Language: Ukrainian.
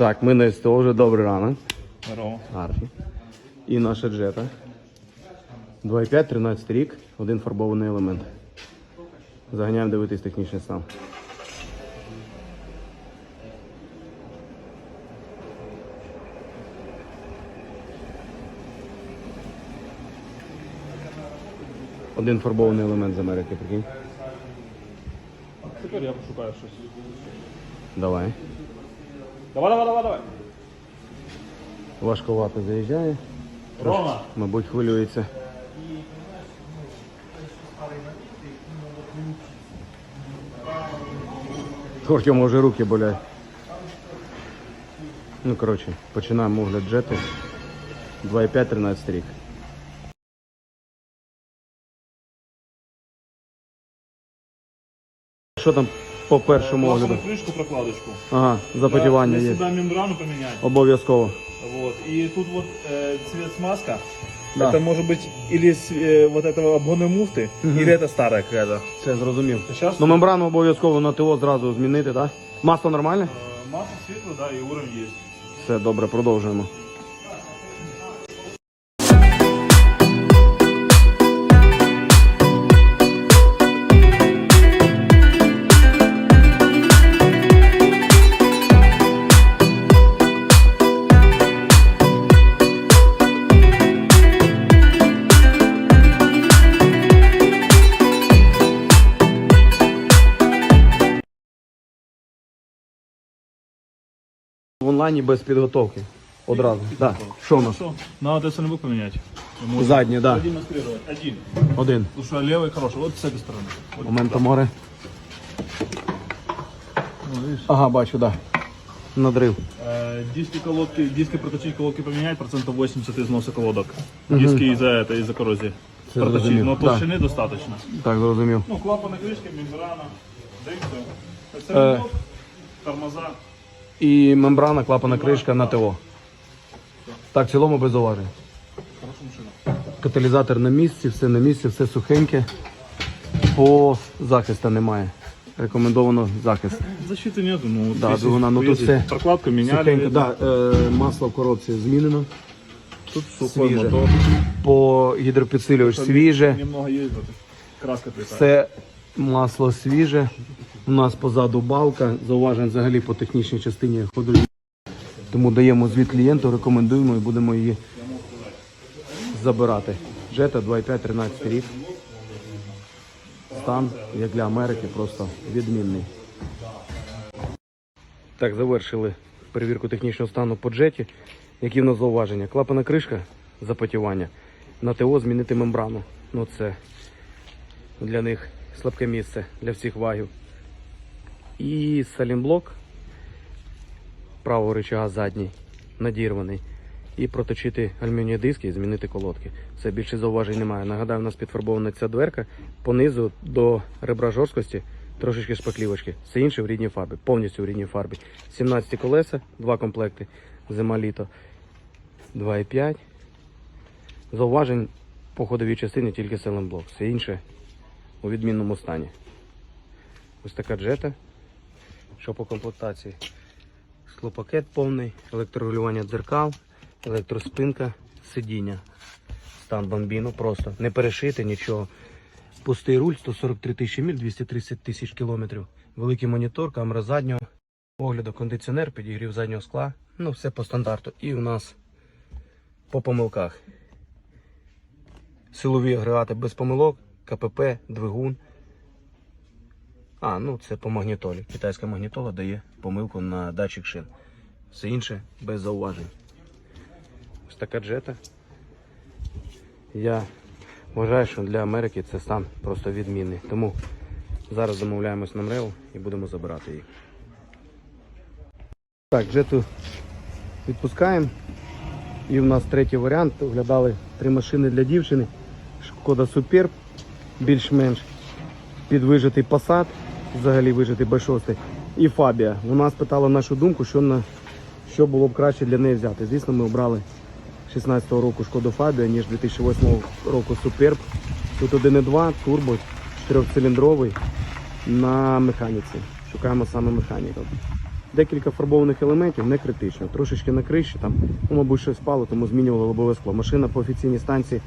Так, ми на СТО вже добрий ранок. Здорово. І наша джета. 2,5, 13 рік, один фарбований елемент. Заганяємо дивитись технічний стан. Один фарбований елемент з Америки, прикинь. Тепер я пошукаю щось. Давай. Давай, давай, давай, давай. Важковато заїжджає. Рома. Мабуть, хвилюється. Артема вже руки болять. Ну, коротше, починаємо огляд джети. 2,5 13 рік. Що там по першому огляду? Клапан, крышку, прокладочку. Ага, запотівання Для є. себя мембрану поменять. Обов'язково. Вот. И тут вот э, цвет смазка. Да. Это может быть или с э, вот этого обгонной муфты, или это старая какая-то. Все, зрозумів. Сейчас Ну, мембрану обов'язково на ТО зразу змінити, так? Масло нормальне? э, масса светлая, да, и уровень есть. Все добре, продовжуємо. онлайні без підготовки. Одразу. Так. Що у нас? Что? Надо SNV поменять. Ему Задній, так. Да. Продемонстрировать. Один. Один. Потому что левый хороший. Вот с этой стороны. Вот Момент море. Ну, видишь? Ага, бачу, так. Да. Надрив. Э, диски колодки, диски проточить, колодки поменять, процентов 80 износа колодок. Диски из-за этого, из-за коррозии. Всё Проточить, разумею. но Да. толщины достаточно. Так, зрозумів. Ну, клапаны крышки, мембрана, да и все. Э. Это тормоза. І мембрана, клапана кришка на ТО. Так, в цілому без машина. Каталізатор на місці, все на місці, все сухеньке. По захисту немає. Рекомендовано захист. Защиты нету, ну, Да, если двигуна, ну, тут все Прокладку меняли. Сухенько, да, е, масло в коробці змінено. Тут сухой свіже. мотор. По гідропідсилювач свіже. Немного есть, краска прилетает. Все масло свіже. У нас позаду балка. Зауважень взагалі по технічній частині ходу. Тому даємо звіт клієнту, рекомендуємо і будемо її забирати. Джета 2,5 13 рік. Стан, як для Америки, просто відмінний. Так, завершили перевірку технічного стану по джеті. Які в нас зауваження? Клапана кришка запотівання. На ТО змінити мембрану. Ну це для них слабке місце для всіх вагів. І салімблок правого рычага задній, надірваний. І проточити алюмінієві диски і змінити колодки. Все більше зауважень немає. Нагадаю, у нас підфарбована ця дверка понизу до ребра жорсткості, трошечки шпаклівочки. Все інше в рідній фарбі, повністю в рідній фарбі. 17 колеса, два комплекти, зима літо 2,5. Зауважень по ходовій частині тільки селенблок. Все інше у відмінному стані. Ось така джета. Що по комплектації? Склопакет повний, електрорегулювання дзеркал, електроспинка, сидіння. Стан бомбіно просто. Не перешити нічого. Пустий руль, 143 тисячі міль, 230 тисяч кілометрів. Великий монітор, камера заднього огляду, кондиціонер, підігрів заднього скла. Ну, все по стандарту. І у нас по помилках. Силові агрегати без помилок, КПП, двигун. А, ну це по магнітолі. Китайська магнітола дає помилку на датчик шин. Все інше без зауважень. Ось така джета. Я вважаю, що для Америки це стан просто відмінний. Тому зараз замовляємось на МРЕО і будемо забирати їх. Так, джету відпускаємо. І в нас третій варіант. Оглядали три машини для дівчини. Шкода Суперб, більш-менш підвижитий Passat, взагалі вижитий B6. І Фабія. Вона спитала нашу думку, що, на, що було б краще для неї взяти. Звісно, ми обрали 16-го року шкоду Фабія, ніж 2008 року Суперб. Тут 1.2, турбо, 4-циліндровий на механіці. Шукаємо саме механіку. Декілька фарбованих елементів не критично. Трошечки на криші, там, ну, мабуть, щось впало, тому змінювали лобове скло. Машина по офіційній станції